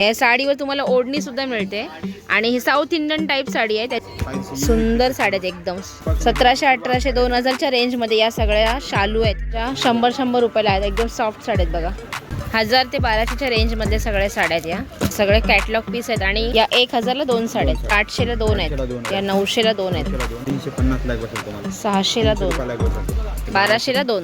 या साडीवर तुम्हाला ओढणी सुद्धा मिळते. आणि ही साऊथ इंडियन टाईप साडी आहे. त्या सुंदर साड्या आहेत एकदम. सतराशे अठराशे दोन हजारच्या रेंजमध्ये या सगळ्या शालू आहेत. त्या शंभर शंभर रुपयाला आहेत. एकदम सॉफ्ट साड्या आहेत बघा. हजार ते बाराशेच्या रेंजमध्ये सगळ्या साड्या आहेत या. सगळ्या कॅटलॉग पीस आहेत. आणि या एक हजारला दोन साड्या आहेत. आठशेला दोन आहेत. या नऊशेला दोन आहेत. सहाशेला दोन. बाराशेला दोन.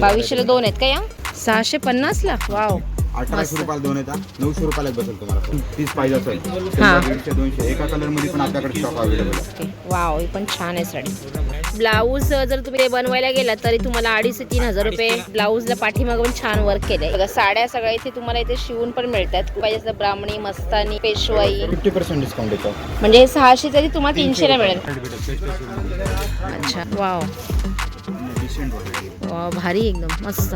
बावीसशेला दोन आहेत का या? सहाशे पन्नासला? वाव. अठराशे रुपयाला दोन येतात. नऊशे रुपयाला बसेल तुम्हाला तीस पाहिजे असेल. शंभर, दीडशे दोनशे. एका कलरमध्ये पण आपल्याकडे स्टॉक अवेलेबल आहे. ओके. वाव ही पण छान आहे साडी. ब्लाऊज जर तुम्ही ते बनवायला गेला तरी तुम्हाला अडीच ते तीन हजार रुपये ब्लाऊजला पाठीमागं पण छान वर्क केलंय. बघा साड्या सगळ्या इथे तुम्हाला इथे शिवून पण मिळतात. पाहिजे असं ब्राह्मणी मस्तानी पेशवाई. फिफ्टी पर्सेंट डिस्काउंट येतो. म्हणजे सहाशे तरी तुम्हाला तीनशेला मिळेल. डिसेंट अच्छा. वाव वगैरे वाव भारी एकदम. मस्त.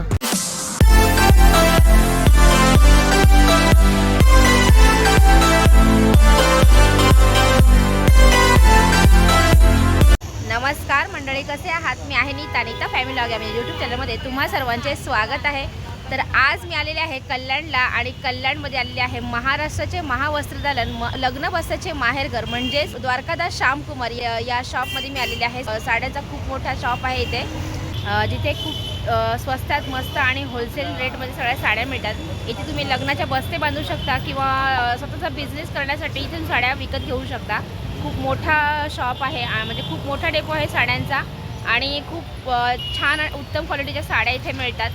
नमस्कार मंडळी कसे आहात? मी आहे नीता नीता फॅमिली लॉग या यूट्यूब चॅनलमध्ये तुम्हा सर्वांचे स्वागत आहे. तर आज मी आलेले आहे कल्याणला आणि कल्याणमध्ये आलेले आहे महाराष्ट्राचे महावस्त्रदालन म लग्न वस्त्राचे माहेरघर म्हणजेच द्वारकादास श्यामकुमार या शॉपमध्ये मी आलेले आहे. साड्याचा साड्यांचा खूप मोठा शॉप आहे इथे. जिथे खूप स्वस्तात मस्त आणि होलसेल रेटमध्ये सगळ्या साड्या मिळतात. इथे तुम्ही लग्नाच्या बस्ते बांधू शकता किंवा स्वतःचा बिझनेस करण्यासाठी इथून साड्या विकत घेऊ शकता. खूप मोठा शॉप आहे म्हणजे खूप मोठा डेपो आहे साड्यांचा आणि खूप छान उत्तम क्वालिटीच्या साड्या इथे मिळतात.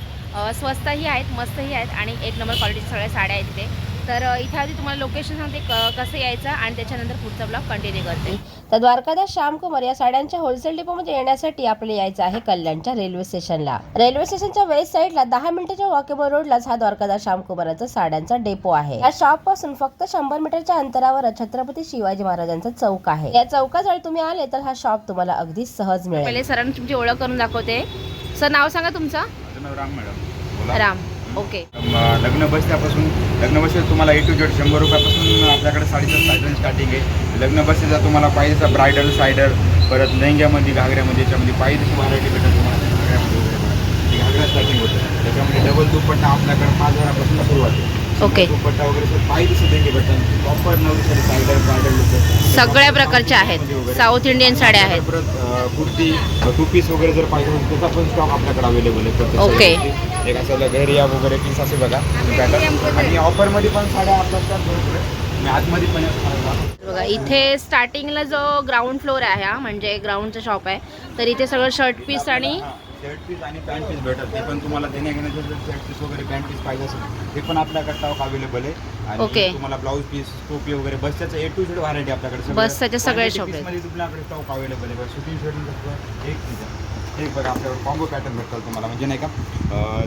स्वस्तही आहेत मस्तही आहेत आणि एक नंबर क्वालिटीच्या सगळ्या साड्या आहेत इथे. तर इथे आधी तुम्हाला लोकेशन सांगते क कसं यायचं आणि त्याच्यानंतर पुढचा ब्लॉग कंटिन्यू करते. तर द्वारकादास श्यामकुमार या साड्यांच्या होलसेल डिपोमध्ये येण्यासाठी आपल्याला यायचं आहे कल्याणच्या रेल्वे स्टेशनला रेल्वे स्टेशनच्या वेस्ट साईडला दहा मिनिटाच्या वॉकेबल रोडलाच हा द्वारकादास श्यामकुमाराचा साड्यांचा डेपो आहे. या शॉपपासून फक्त शंभर मीटरच्या अंतरावर छत्रपती शिवाजी महाराजांचा चौक आहे. या चौकाजवळ तुम्ही आले तर हा शॉप तुम्हाला अगदी सहज मिळेल. पहिले सरांनी तुमची ओळख करून दाखवते. सर नाव सांगा तुमचं? राम मॅडम. राम. ओके. लग्न बसल्यापासून लग्न बसल्या तुम्हाला ए टू जेड शंभर रुपयापासून आपल्याकडे साडीचं सायझन स्टार्टिंग आहे. लग्न बसल्याचा तुम्हाला पाहिजे तसा ब्रायडल सायडर परत लेहंग्यामध्ये घागऱ्यामध्ये याच्यामध्ये पाहिजे तशी व्हरायटी भेटेल तुम्हाला. घागऱ्यामध्ये स्टार्टिंग होतं. त्याच्यामध्ये डबल दुपट्टा आपल्याकडे पाच हजारापासून सुरुवात आहे. ओके. दुपट्टा वगैरे सर पाहिजे तसे देंगे भेटतात प्रॉपर नवरी सायडर ब्रायडल सगळ्या प्रकारच्या आहेत. साऊथ इंडियन साड्या आहेत. परत कुर्ती टू पीस वगैरे जर पाहिजे त्याचा पण स्टॉक आपल्याकडे अवेलेबल आहे. ओके. एक असं घरिया वगैरे पीस असे बघा पॅटर्न आणि ऑफरमध्ये पण साड्या आपल्या भरपूर आहे. आतमध्ये पण आहे. बघा इथे स्टार्टिंगला जो ग्राउंड फ्लोर आहे हा म्हणजे ग्राउंडचा शॉप आहे तर इथे सगळं शर्ट पीस आणि शर्ट पीस आणि पॅन्ट पीस भेटत ते पण तुम्हाला देण्या घेण्याचे जर शर्ट पीस वगैरे पॅन्ट पीस पाहिजे असेल ते पण आपल्याकडे अवेलेबल आहे आणि ओके. तुम्हाला ब्लाऊज पीस टोपी वगैरे बसच्याचं ए टू झेड व्हरायटी आपल्याकडे सगळं. बसच्याचे सगळे Quantity shop आहेत. piece मध्ये तुमच्याकडे स्टॉक अवेलेबल आहे शूटिंग शर्टिंग एक एक बघा आपल्याकडे कॉम्बो पॅटर्न भेटतात तुम्हाला. म्हणजे नाही का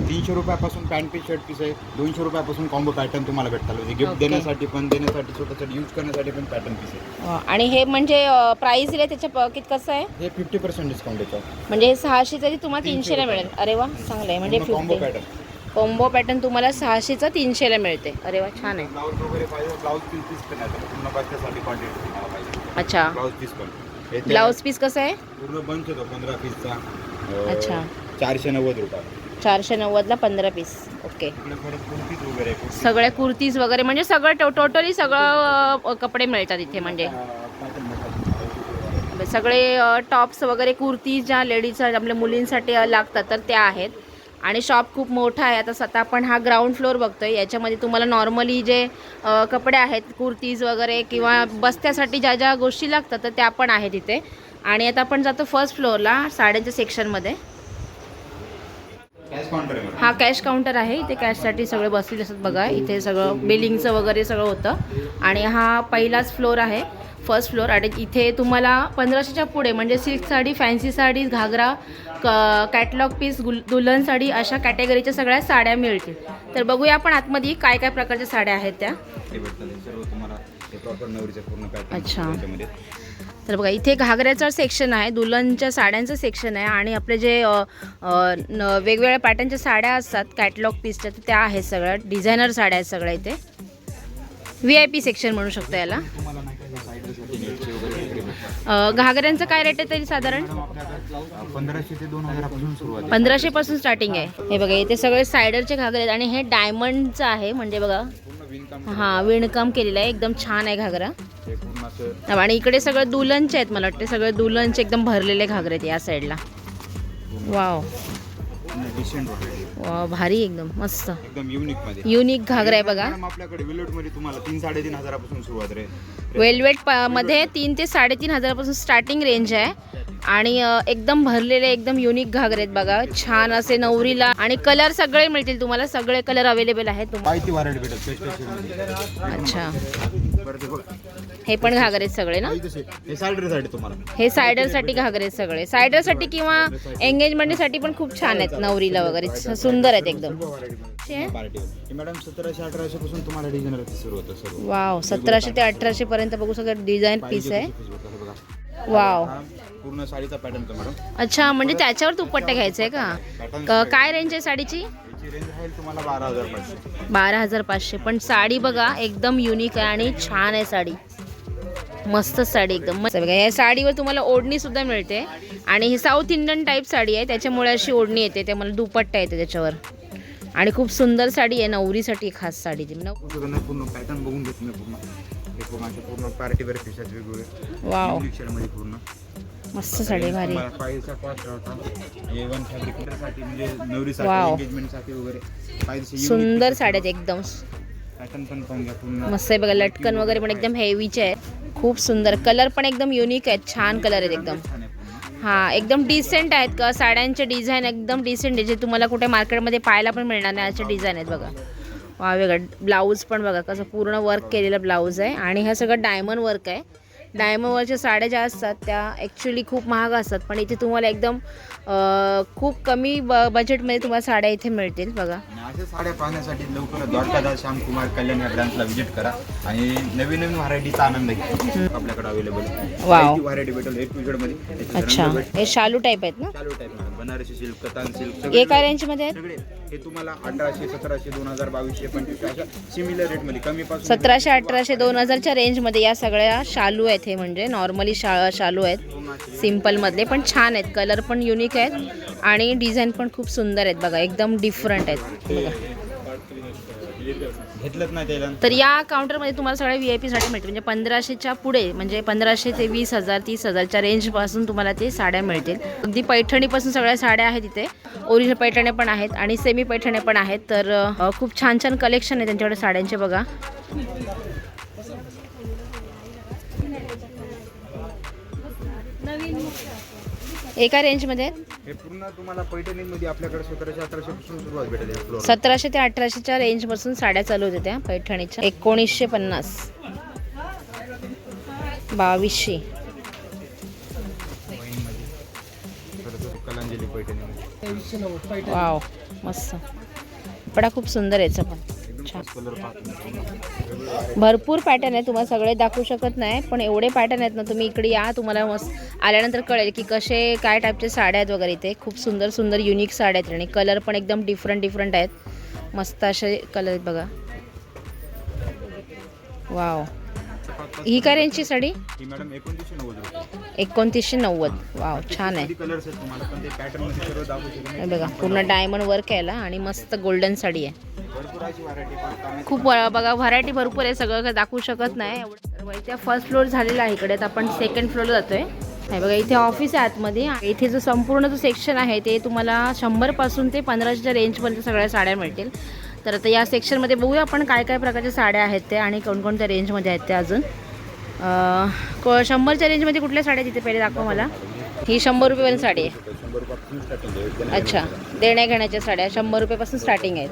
तीनशे रुपयापासून पॅन्ट पीस शर्ट पीस आहे दोनशे रुपयापासून कॉम्बो पॅटर्न तुम्हाला भेटतात. म्हणजे गिफ्ट. देण्यासाठी पण देण्यासाठी स्वतःसाठी यूज करण्यासाठी पण पॅटर्न पीस आहे. अं, आणि हे म्हणजे प्राइस दिले त्याच्या प- कित कसं आहे? हे फिफ्टी पर्सेंट डिस्काउंट येतो म्हणजे हे सहाशे तरी तुम्हाला तीनशे तीनशेला. मिळेल. अरे वा चांगलं आहे. म्हणजे combo fifty pattern combo pattern तुम्हाला सहाशेचं तीनशेला मिळते. अरे वा छान आहे. ब्लाऊज वगैरे पाहिजे ब्लाऊज पीस पीस पण आहे पूर्ण बसण्यासाठी क्वांटिटी तुम्हाला पाहिजे. अच्छा. ब्लाऊज पीस पण. हे ब्लाऊज पीस कसं आहे पूर्ण बंच होतो पंधरा पीसचा अच्छा. चारशे नव्वद रुपये चारशे नव्वदला पंधरा पीस ओके कुर्तीज. सगळ्या कुर्तीज वगैरे म्हणजे सगळं टो टोटली सगळं कपडे मिळतात इथे म्हणजे. सगळे टॉप्स वगैरे कुर्ती ज्या लेडीज आपल्या मुलींसाठी लागतात तर त्या आहेत आणि शॉप खूप मोठा आहे. आता स्वतः आपण हा ग्राउंड फ्लोअर बघतोय. याच्यामध्ये तुम्हाला नॉर्मली जे कपडे आहेत कुर्तीज वगैरे किंवा बस्त्यासाठी ज्या ज्या गोष्टी लागतात तर त्या पण आहेत इथे. आणि आता आपण जातो फर्स्ट फ्लोअरला साड्यांच्या सेक्शनमध्ये आहे. हा कॅश काउंटर आहे. इथे कॅशसाठी सगळे बसलेले असतात बघा. इथे सगळं बिलिंगचं वगैरे सगळं होतं. आणि हा पहिलाच फ्लोअर आहे. फर्स्ट फ्लोअर आणि इथे तुम्हाला पंधराशेच्या पुढे म्हणजे सिल्क साडी फॅन्सी साडी घागरा क कॅटलॉग पीस गुल दुल्हन साडी अशा कॅटेगरीच्या सगळ्या साड्या मिळतील. तर बघूया आपण आतमध्ये काय काय प्रकारच्या साड्या आहेत त्या. अच्छा. तर बघा इथे घागऱ्याचं सेक्शन आहे दुल्हनच्या साड्यांचं सेक्शन आहे आणि आपले जे न- वेगवेगळ्या पॅटर्नच्या साड्या असतात कॅटलॉग पीसच्या तर त्या आहेत सगळ्या. डिझायनर साड्या आहेत सगळ्या इथे. व्ही आय पी सेक्शन म्हणू शकतो याला. घागऱ्यांचं काय रेट आहे तरी साधारण? पंधराशे ते दोन हजारापासून सुरुवात आहे. पंधराशे पासून स्टार्टिंग आहे. हे बघा इथे सगळे सायडरचे घागरे आहेत आणि हे डायमंडचं आहे म्हणजे बघा. पूर्ण विणकाम हा विणकाम केलेलं आहे. एकदम छान आहे घागरा. पूर्ण असं आणि इकडे सगळं दुलनचे आहेत मला वाटते. सगळे दुलनचे एकदम भरलेले घागरे आहेत या साईडला वाव वा भारी एकदम मस्त. एकदम युनिकमध्ये. युनिक घागरा आहे बघा. मॅडम, आपल्याकडे विलोटमध्ये तुम्हाला तीन साडेतीन हजारापासून सुरुवात रे. वेलवेटमध्ये तीन ते साडेतीन हजारापासून स्टार्टिंग रेंज आहे. आणि एकदम भरलेले एकदम युनिक घागरे आहेत बघा. छान असे नवरीला. आणि कलर सगळे मिळतील तुम्हाला. सगळे कलर अवेलेबल आहेत अच्छा. हे पण घागरे सगळे ना. हे साईडसाठी तुम्हाला. हे सायडरसाठी घागरे आहेत सगळे. सायडरसाठी किंवा एंगेजमेंटसाठी पण खूप छान आहेत नवरीला वगैरे. सुंदर आहेत एकदम? पार्टी मॅडम सतराशे अठराशे पासून तुम्हाला डिझाईन सुरू होतं सर्व वाव सतराशे ते अठराशे पर्यंत बघू सगळं डिझाईन पीस आहे. वाव. पूर्ण साडीचा पॅटर्न अच्छा म्हणजे त्याच्यावर दुपट्टा घ्यायचा आहे क- काय रेंज आहे साडीची? याची रेंज राहील तुम्हाला बारा हजार पाचशे बारा हजार पाचशे पण साडी बघा एकदम युनिक आहे आणि छान आहे साडी. मस्त साडी एकदम. मस्त बघा या साडीवर तुम्हाला ओढणी सुद्धा मिळते. आणि ही साऊथ इंडियन टाईप साडी आहे. त्याच्यामुळे अशी ओढणी येते. ते मला दुपट्टा येते त्याच्यावर. आणि खूप सुंदर साडी आहे. नवरीसाठी खास साडी ती. पूर्ण पॅटर्न बघून घेतो मी पूर्ण. हे वेगवेगळे. पूर्ण. मस्त साडी आहे, भारी. म्हणजे सुंदर साड्या एकदम. मस्त आहे बघा लटकन वगैरे पण एकदम हेवीचे आहेत. खूप सुंदर. कलर पण एकदम युनिक आहेत. छान कलर आहेत एकदम. आहे हा एकदम डिसेंट आहेत का? साड्यांचे डिझाईन एकदम डिसेंट आहे. जे तुम्हाला कुठे मार्केटमध्ये पाहायला पण मिळणार नाही असे डिझाईन आहेत बघा. वा वेगळं. ब्लाऊज पण बघा कसं पूर्ण वर्क केलेलं ब्लाऊज आहे. आणि हा सगळं डायमंड वर्क आहे. डायमंड वर्कच्या साड्या ज्या असतात त्या ॲक्च्युली खूप महाग असतात. पण इथे तुम्हाला एकदम खूप कमी ब बजेटमध्ये तुम्हाला साड्या इथे मिळतील बघा. अशा साड्या पाहण्यासाठी लवकर द्वारकादास श्यामकुमार कल्याण या ब्रँचला व्हिजिट करा आणि नवीन नवीन व्हरायटीचा आनंद घ्या. आपल्याकडे अवेलेबल वाव. व्हरायटी भेटेल ए टू मध्ये. अच्छा. हे शालू टाईप आहेत ना? चालू type Banarasi silk Katan silk एका रेंजमध्ये आहेत सगळे. हे तुम्हाला अठराशे सतराशे दोन हजार बावीसशे पंचवीसशे अशा सिमिलर रेटमध्ये कमी पासून सतराशे अठराशे दोन हजारच्या रेंजमध्ये या सगळ्या शालू आहेत. हे म्हणजे. नॉर्मली शा शालू आहेत. सिम्पलमधले पण छान आहेत. कलर पण युनिक आहेत आणि डिझाईन पण खूप सुंदर आहेत बघा. एकदम डिफरंट आहेत. बघा. तर या काउंटरमध्ये तुम्हाला सगळ्या व्ही आय पीसाठी मिळते म्हणजे पंधराशेच्या पुढे म्हणजे पंधराशे ते वीस हजार तीस हजारच्या रेंजपासून तुम्हाला ते साड्या मिळतील. अगदी पैठणीपासून सगळ्या साड्या आहेत इथे. ओरिजिनल पैठण्या पण आहेत आणि सेमी पैठण्या पण आहेत. तर खूप छान छान कलेक्शन आहे त्यांच्याकडे साड्यांचे बघा. एका रेंजमध्ये हे पूर्ण तुम्हाला पैठणीमध्ये आपल्याकडे सतराशे अठराशे पासून सुरुवात भेटेल या फ्लोर सतराशे ते अठराशेच्या रेंजपासून साड्या चालू होत्या त्या पैठणीच्या. एकोणीसशे पन्नास. बावीसशे. कलांजली पैठणीमध्ये. वाव मस्त. कपडा खूप सुंदर आहे याचा पण. भरपूर पॅटर्न आहे तुम्हाला सगळे दाखवू शकत नाही पण एवढे पॅटर्न आहेत ना तुम्ही इकडे या तुम्हाला मस्त आल्यानंतर कळेल की कसे काय टाईपचे साड्या आहेत वगैरे इथे. खूप सुंदर सुंदर युनिक साड्या आहेत आणि कलर पण एकदम डिफरंट डिफरंट आहेत. मस्त असे कलर आहेत बघा. वाव ही काय रेंजची साडी? एकोणतीसशे नव्वद वाव छान आहे. बघा पूर्ण डायमंड वर्क यायला आणि मस्त गोल्डन साडी आहे. भरपूर अशी व्हरायटी पाहता खूप बघा व्हरायटी भरपूर आहे सगळं काही दाखवू शकत नाही. तर वरच्या फर्स्ट फ्लोअर झालेला आहे इकडे तर आपण सेकंड फ्लोअरला जातोय. हे बघा इथे ऑफिस आहे आतमध्ये. इथे जो संपूर्ण जो सेक्शन आहे ते तुम्हाला शंभरपासून ते पंधराशेच्या रेंजपर्यंत सगळ्या साड्या मिळतील. तर आता या सेक्शनमध्ये बघूया आपण काय काय प्रकारच्या साड्या आहेत ते आणि कोणकोणत्या रेंजमध्ये आहेत त्या अजून. अं, को- शंभरच्या रेंजमध्ये कुठल्या साड्या तिथे पहिले दाखवा मला. ही शंभर रुपयेपर्यंत साडी आहे. अच्छा देण्या घेण्याच्या साड्या शंभर रुपयापासून स्टार्टिंग आहेत.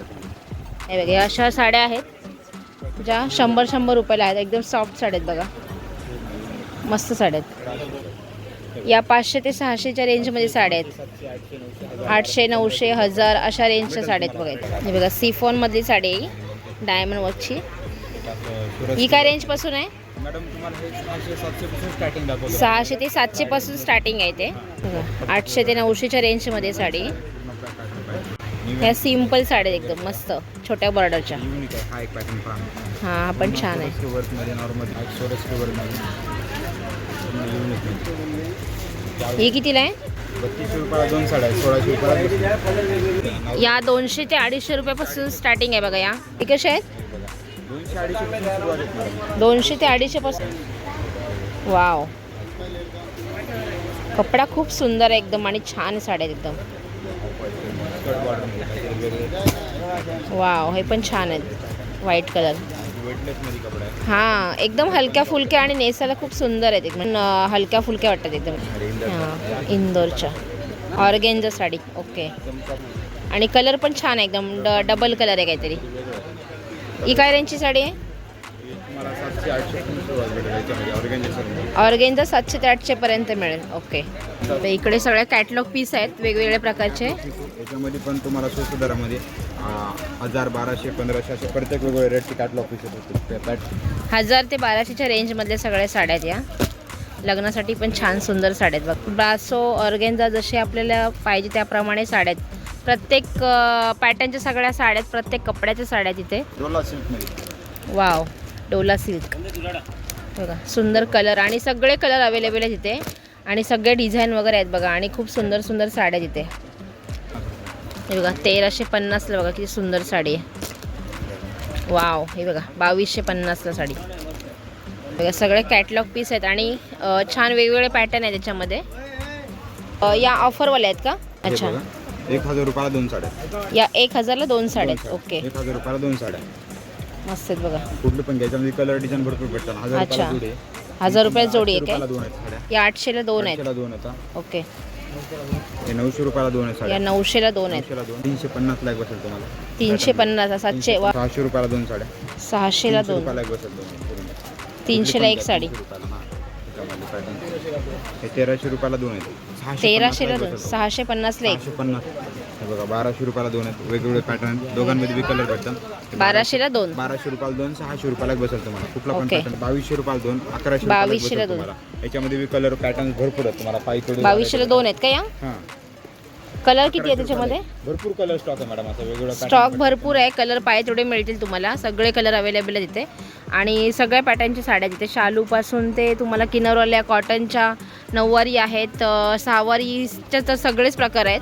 हे बघा अशा साड्या आहेत ज्या शंभर शंभर रुपयाला आहेत. एकदम सॉफ्ट साड्या आहेत बघा. मस्त साड्या आहेत. या पाचशे ते सहाशेच्या रेंजमध्ये साड्या आहेत. आठशे नऊशे हजार अशा रेंजच्या साड्या आहेत बघा. हे बघा सिफॉनमधली साडी आहे डायमंड वर्कची ही काय रेंजपासून आहे? सहाशे सातशे पासून स्टार्टिंग ते आहे ते. बघा आठशे ते नऊशेच्या रेंजमध्ये साडी. ह्या सिंपल साड्या एकदम मस्त छोट्या बॉर्डरच्या हा एक पॅटर्न पहा हा हा पण छान आहे. ही कितीला आहे? या दोनशे ते अडीचशे रुपयापासून स्टार्टिंग आहे बघा या. हे कशा आहेत? दोनशे ते अडीचशे पासून. वाव कपडा खूप सुंदर आहे एकदम आणि छान साड्या एकदम. वाव हे पण छान आहेत. व्हाईट कलर हा हां एकदम हलक्या फुलक्या आणि नेसायला खूप सुंदर आहेत. एकदम हलक्या फुलक्या वाटतात एकदम. हां इंदोरच्या. ऑर्गेंजा साडी. ओके. आणि कलर पण छान आहे एकदम. ड डबल कलर आहे काहीतरी. ही काय रेंजची साडी आहे? हे तुम्हाला सातशे आठशे ऑर्गेनचा ते आठशेपर्यंत मिळेल ओके तर इकडे सगळ्या कॅटलॉग पीस आहेत वेगवेगळ्या प्रकारचे. याच्यामध्ये पण तुम्हाला स्वस्त दरामध्ये हजार बाराशे पंधराशे असे प्रत्येक वेगवेगळ्या रेटचे कॅटलॉग पीस येतात. हजार ते बाराशेच्या रेंजमधल्या सगळ्या साड्या आहेत या. लग्नासाठी पण छान सुंदर साड्या आहेत बघ. ब्रासो ऑर्गेन्झा जसे आपल्याला पाहिजे त्याप्रमाणे साड्या आहेत. प्रत्येक पॅटर्नच्या सगळ्या साड्या आहेत प्रत्येक कपड्याच्या साड्या आहेत इथे. डोला सिल्कमध्ये वाव डोला सिल्क बघा सुंदर कलर आणि सगळे कलर अवेलेबल आहेत इथे. आणि सगळे डिझाईन वगैरे आहेत बघा आणि खूप सुंदर सुंदर साड्या इथे हे बघा तेराशे पन्नासला बघा किती सुंदर साडी आहे. वाव हे बघा बावीसशे पन्नासला साडी. बघा सगळे कॅटलॉग पीस आहेत आणि छान वेगवेगळे पॅटर्न आहेत त्याच्यामध्ये या ऑफरवाले आहेत का? अच्छा. एक हजार रुपयाला दोन साड्या या एक हजारला दोन साड्या आहेत ओके एक हजार रुपयाला दोन साड्या मस्त आहेत बघा. कुठलं पण घ्या याच्यामध्ये कलर डिझाईन भरपूर भेटतात. हजार अच्छा. रुपयाला जोडी आहे. हजार रुपये जोडी आहे रुपयाला काय? दोन आहेत साड्या. या आठशेला दोन आहेत. आठशेला दोन आहेत ओके. हे नऊशे रुपयाला दोन आहेत या साड्या नऊशेला दोन आहेत. नऊशेला दोन. तीनशे पन्नास लाख बसेल तुम्हाला. तीनशे पन्नास सातशे वा सहाशे रुपयाला दोन साड्या. सहाशेला तीनशे दोन. रुपयाला एक बसेल दोन पूर्ण. तीनशेला एक साडी. रुपयाला, हां. त्याच्यामध्ये pattern. हे तेराशे रुपयाला दोन आहेत. तेराशेला दोन. सहाशे पन्नासला एक. पन्नास. हे बघा बाराशे रुपयाला दोन आहेत वेगवेगळे पॅटर्न दोघांमध्ये बी कलर भेटतात. बाराशेला दोन. बाराशे रुपयाला दोन सहाशे रुपयाला बसेल तुम्हाला. कुठला पण. पॅटर्न बावीसशे रुपयाला दोन अकराशे रुपयाला एक बावीसशेला बसेल दोन. तुम्हाला. याच्यामध्ये बी कलर पॅटर्न भरपूर आहेत तुम्हाला. पायकडे बावीसशेला दोन आहेत का या? हां. कलर किती आहे त्याच्यामध्ये? भरपूर कलर स्टॉक आहे मॅडम असं वेगवेगळं स्टॉक भरपूर आहे कलर पाहिजे तेवढे मिळतील तुम्हाला. सगळे कलर अवेलेबल आहेत तिथे आणि सगळ्या पॅटर्नच्या साड्या तिथे शालूपासून ते तुम्हाला किनरवाल्या कॉटनच्या नऊवारी आहेत सहावारीच्या तर सगळेच प्रकार आहेत.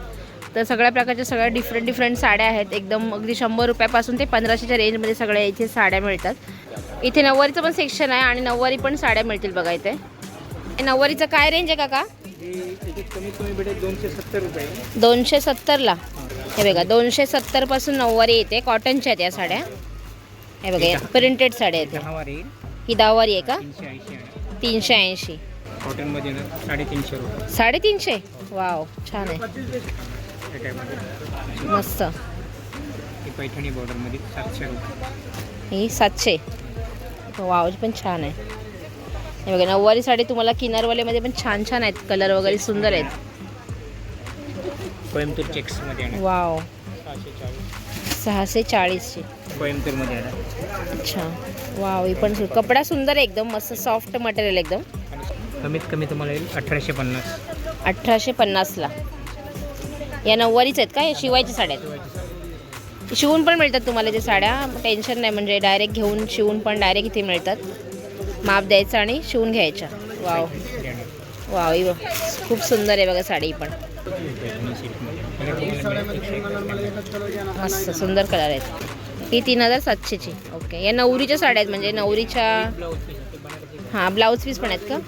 तर सगळ्या प्रकारच्या सगळ्या डिफरंट डिफरंट साड्या आहेत. एकदम अगदी शंभर रुपयापासून ते पंधराशेच्या रेंजमध्ये सगळ्या इथे साड्या मिळतात. इथे नऊवारीचं पण सेक्शन आहे आणि नऊवारी पण साड्या मिळतील बघा इथे. नऊवारीचं काय रेंज आहे काका? दोनशे सत्तर सत्तरला? हे बघा दोनशे सत्तरपासून नऊवारी येते. कॉटनच्या आहेत या साड्या. हे बघा प्रिंटेड साड्या आहेत. ही दहावारी आहे का? तीनशे ऐंशी कॉटनमध्ये साडेतीनशे वाव छान आहे. मस्त. ही पैठणी बॉर्डरमध्ये सातशे ही सातशे. वाव पण छान आहे. हे बघा नऊवारी साडी तुम्हाला किनारवाल्यामध्ये पण छान छान आहेत. कलर वगैरे सुंदर आहेत. कोइंबतूर चेक्समध्ये आहे वाव. सहाशे चाळीस सहाशे चाळीसशे कोइंबतूरमध्ये आहे अच्छा. वाव ही पण सु- कपडा सुंदर आहे एकदम मस्त सॉफ्ट मटेरियल एकदम. कमीत कमी तुम्हाला येईल अठराशे पन्नास. अठराशे पन्नासला. या नऊवारीच आहेत का? या शिवायच्या साड्या आहेत? शिवून पण मिळतात तुम्हाला ते साड्या. टेन्शन नाही म्हणजे डायरेक्ट घेऊन शिवून पण डायरेक्ट इथे मिळतात. माप द्यायचं आणि शिवून घ्यायचा. वाव. वाव ही खूप सुंदर आहे बघा साडी पण. मस्त सुंदर कलर आहेत. ही तीन हजार सातशेची. ओके या नवरीच्या साड्या आहेत म्हणजे नवरीच्या हां ब्लाऊज पीस पण आहेत का?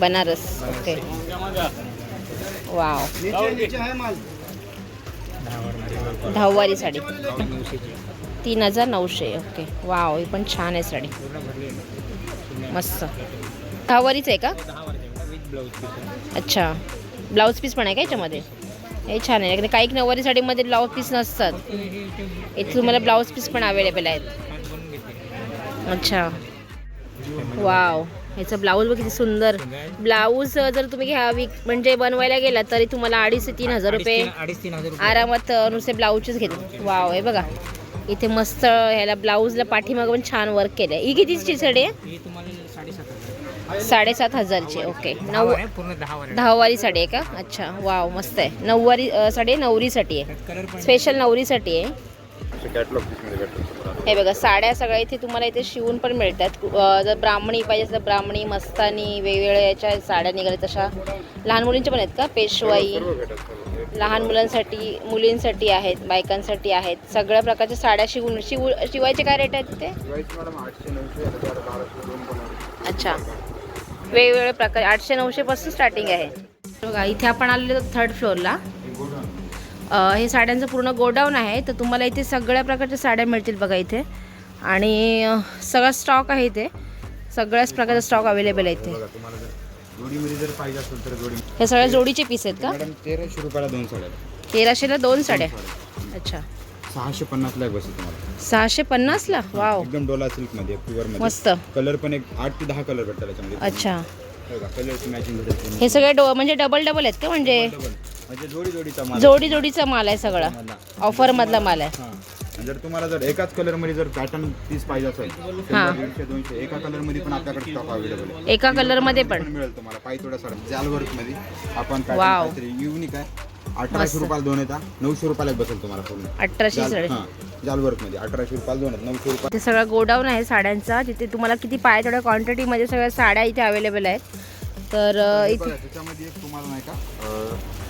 बनारस. Okay wow. दहावारमध्ये दहावारी साडी. तीन हजार नऊशे. ओके वाव ही पण छान आहे साडी. मस्त. दहावारीच आहे का? अच्छा. ब्लाऊज पीस पण आहे का याच्यामध्ये? हे छान आहे. काही नऊवारी साडीमध्ये ब्लाऊज पीस नसतात. इथे तुम्हाला ब्लाऊज पीस पण अवेलेबल आहेत. घेते अच्छा. वाव. ह्याचं ब्लाऊज बघ किती सुंदर. ब्लाऊज जर तुम्ही घ्यावी म्हणजे बनवायला गेला तरी तुम्हाला अडीच ते तीन हजार रुपये आरामात नुसते ब्लाऊजच घेतात. वाव हे बघा. इथे मस्त ह्याला ब्लाऊजला पाठीमागं पण छान वर्क केलं ही कितीची साडी आहे हे तुम्हाला साडेसात हजार साडेसात हजारची ओके. नऊ दहावार साडी आहे का? अच्छा वाव मस्त आहे. नऊवारी साडी आहे, नवरीसाठी आहे. स्पेशल नवरीसाठी आहे हे बघा साड्या सगळ्या इथे तुम्हाला इथे शिवून पण मिळतात. जर ब्राह्मणी पाहिजे तर ब्राह्मणी मस्तानी वेगवेगळ्या याच्या साड्या निघाल्या तशा लहान मुलींच्या पण आहेत का? पेशवाई. लहान मुलांसाठी मुलींसाठी आहेत बायकांसाठी आहेत. सगळ्या प्रकारच्या साड्या शिवून शिवू शिवायचे काय रेट आहेत आहे. अच्छा. वेगवेगळे प्रकार आठशे नऊशेपासून स्टार्टिंग आहे. बघा इथे आपण आलेलो थर्ड फ्लोअरला हे हे साड्यांचं पूर्ण गोडाऊन आहे तर तुम्हाला इथे सगळ्या प्रकारच्या साड्या मिळतील बघा इथे. आणि सगळा स्टॉक आहे इथे. सगळ्याच प्रकारचा स्टॉक अवेलेबल आहे इथे. बघा तुम्हाला जर जोडीमध्ये जर पाहिजे असेल तर जोडी हे सगळ्या जोडीचे पीस आहेत का? मॅडम तेराशे रुपयाला दोन साड्या तेराशेला दोन साड्या. अच्छा. सहाशे पन्नासला एक बसेल तुम्हाला. सहाशे पन्नासला वाव एकदम डोला सिल्कमध्ये प्युअरमध्ये मस्त. कलर पण एक आठ ते दहा कलर भेटतात याच्यामध्ये अच्छा. कलरची मॅचिंग भेटेल पूर्ण. हे सगळे डो म्हणजे डबल डबल आहेत का म्हणजे. म्हणजे जोडी जोडीचा माल जोडी जोडीचा माल आहे सगळा. ऑफर मधला माल आहे. हा. आणि जर तुम्हाला जर एकाच कलरमध्ये जर पॅटर्न पीस पाहिजे असेल. शंभर, दीडशे दोनशे एका कलरमध्ये पण आपल्याकडे स्टॉक अवेलेबल आहे. एका कलरमध्ये पण. पण मिळेल तुम्हाला. पाय थोडा सर जाल वर्कमध्ये आपण Wow. पॅटर्न युनिक आहे. अठराशे रुपयाला दोन येतात नऊशे रुपयाला एक बसेल तुम्हाला पूर्ण. अठराशे साडे हा जाल मध्ये. अठराशे रुपयाला दोन आहेत नऊशे रुपये ते सगळा गोडाऊन आहे साड्यांचा. जिथे तुम्हाला किती पाय तेवढ्या क्वांटिटीमध्ये सगळ्या साड्या इथे अवेलेबल आहेत. तर इथे त्याच्यामध्ये एक तुम्हाला नाही का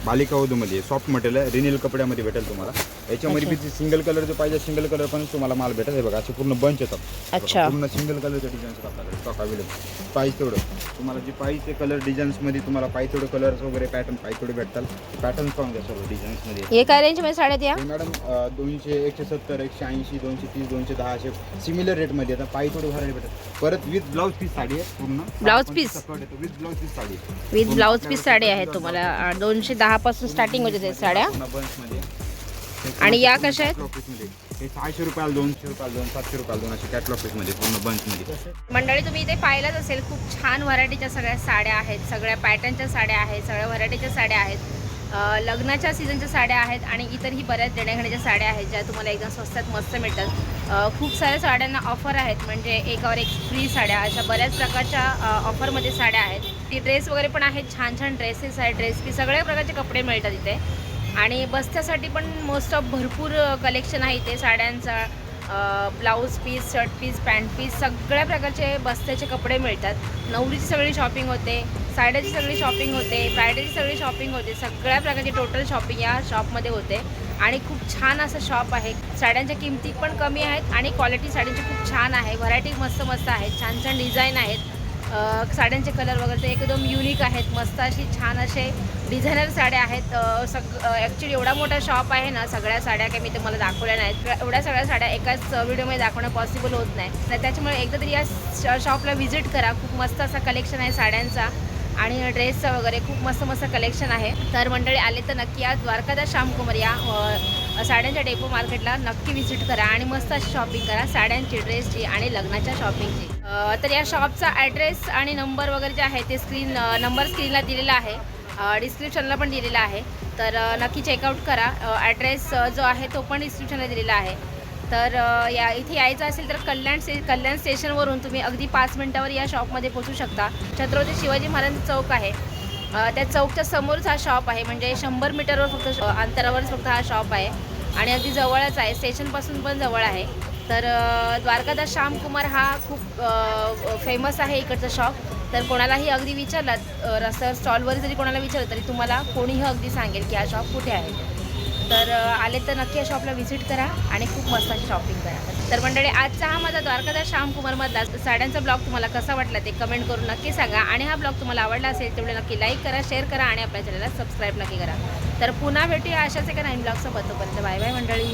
बालिका वधूमध्ये सॉफ्ट मटेरियल आहे रिनिल कपड्यामध्ये भेटेल तुम्हाला. याच्यामध्ये बी सिंगल कलर जो पाहिजे सिंगल कलर पण तुम्हाला माल भेटेल. हे बघा असे पूर्ण बंच येतात. अच्छा. पूर्ण सिंगल कलरचे डिझाईन्स आपल्याकडे. स्टॉक अवेलेबल पाहिजे तेवढं. तुम्हाला जे पाहिजे ते कलर डिझाईन्समध्ये तुम्हाला पाहिजे तेवढे कलर्स वगैरे पॅटर्न पाहिजे तेवढे भेटतात. पॅटर्न पाहून घ्या सर्व डिझाईन्समध्ये हे काय रेंजमध्ये साड्या आहेत या? हे मॅडम अं, दोनशे एकशे सत्तर एकशे ऐंशी दोनशे तीस दोनशे दहा असे सिमिलर रेटमध्ये आता पाहिजे थोडे व्हरायटी भेटतात. परत विथ ब्लाऊज पीस साडी आहे पूर्ण. Blouse piece? With blouse piece sari आहे. विथ ब्लाऊज पीस साडी आहेत तुम्हाला. दोनशे दहापासून स्टार्टिंग होते ते साड्या. आणि या कशा आहेत? हे सहाशे रुपयाला दोनशे रुपयाला दोन सातशे रुपयाला दोन असे कॅटलॉग पीसमध्ये पूर्ण बंचमध्ये मंडळी तुम्ही इथे पाहिलंच असेल खूप छान व्हरायटीच्या सगळ्या साड्या आहेत. सगळ्या पॅटर्नच्या साड्या आहेत सगळ्या व्हरायटीच्या साड्या आहेत. लग्नाच्या सीझनच्या साड्या आहेत आणि इतरही बऱ्याच देण्याघेण्याच्या साड्या आहेत ज्या तुम्हाला एकदम स्वस्तात मस्त मिळतात. खूप साऱ्या साड्यांना ऑफर आहेत म्हणजे एकावर एक फ्री साड्या अशा बऱ्याच प्रकारच्या ऑफरमध्ये साड्या आहेत. ती ड्रेस वगैरे पण आहेत छान छान ड्रेसेस आहेत ड्रेस की सगळ्या प्रकारचे कपडे मिळतात इथे. आणि बस्त्यासाठी पण मोस्ट ऑफ भरपूर कलेक्शन आहे इथे. साड्यांचा blouse piece shirt piece pant piece सगळ्या प्रकारचे बस्त्याचे कपडे मिळतात. नवरीची सगळी शॉपिंग होते साड्याची सगळी शॉपिंग होते ब्रायडलची सगळी शॉपिंग होते सगळ्या प्रकारची टोटल शॉपिंग या शॉपमध्ये होते. आणि खूप छान असं शॉप आहे. साड्यांच्या किमती पण कमी आहेत आणि क्वालिटी साड्यांची खूप छान आहे. व्हरायटी मस्त मस्त आहेत छान छान डिझाईन आहेत. साड्यांचे कलर वगैरे ते एकदम युनिक आहेत. मस्त अशी छान असे डिझायनर साड्या आहेत. सग ॲक्च्युली एवढा मोठा शॉप आहे ना सगळ्या साड्या काही मी तुम्हाला दाखवल्या नाहीत. एवढ्या सगळ्या साड्या एकाच व्हिडिओमध्ये दाखवणं पॉसिबल होत नाही. तर त्याच्यामुळे एकदा तरी या श- शॉपला व्हिजिट करा. खूप मस्त असा कलेक्शन आहे साड्यांचा. आणि ड्रेसचं वगैरे खूप मस्त मस्त कलेक्शन आहे. तर मंडळी आले तर नक्की या द्वारकादास श्यामकुमार या साड्यांच्या डेपो मार्केटला नक्की व्हिजिट करा आणि मस्त अशी शॉपिंग करा साड्यांची ड्रेसची आणि लग्नाच्या शॉपिंगची. तर या शॉपचा ॲड्रेस आणि नंबर वगैरे जे आहे ते स्क्रीन नंबर स्क्रीनला दिलेला आहे. डिस्क्रिप्शनला पण दिलेला आहे. तर नक्की चेकआउट करा. ॲड्रेस जो आहे तो पण डिस्क्रिप्शनला दिलेला आहे. तर या इथे यायचं असेल तर कल्याण स्टे कल्याण स्टेशनवरून तुम्ही अगदी पाच मिनटावर या शॉपमध्ये पोचू शकता. छत्रपती शिवाजी महाराज चौक आहे. त्या चौकच्या समोरच हा शॉप आहे. म्हणजे शंभर मीटरवर फक्त अंतरावरच फक्त हा शॉप आहे. आणि अगदी जवळच आहे. स्टेशनपासून पण जवळ आहे. तर द्वारकादास श्यामकुमार हा खूप फेमस आहे इकडचं शॉप तर कोणालाही अगदी विचारलात रस्त्यावर स्टॉलवर जरी कोणाला विचारलं तरी तुम्हाला कोणीही अगदी सांगेल की हा शॉप कुठे आहे. तर आले तर नक्की या शॉपला व्हिजिट करा आणि खूप मस्त अशी शॉपिंग करा. तर मंडळी आजचा हा माझा द्वारकादास श्यामकुमारमधला साड्यांचा ब्लॉग तुम्हाला कसा वाटला ते कमेंट करून नक्की सांगा. आणि हा ब्लॉग तुम्हाला आवडला असेल तेवढे नक्की लाईक करा शेअर करा आणि आपल्या चॅनलला सबस्क्राईब नक्की करा. तर पुन्हा भेटूया अशाच एका नवीन ब्लॉगसोबत. तोपर्यंत बाय बाय मंडळी.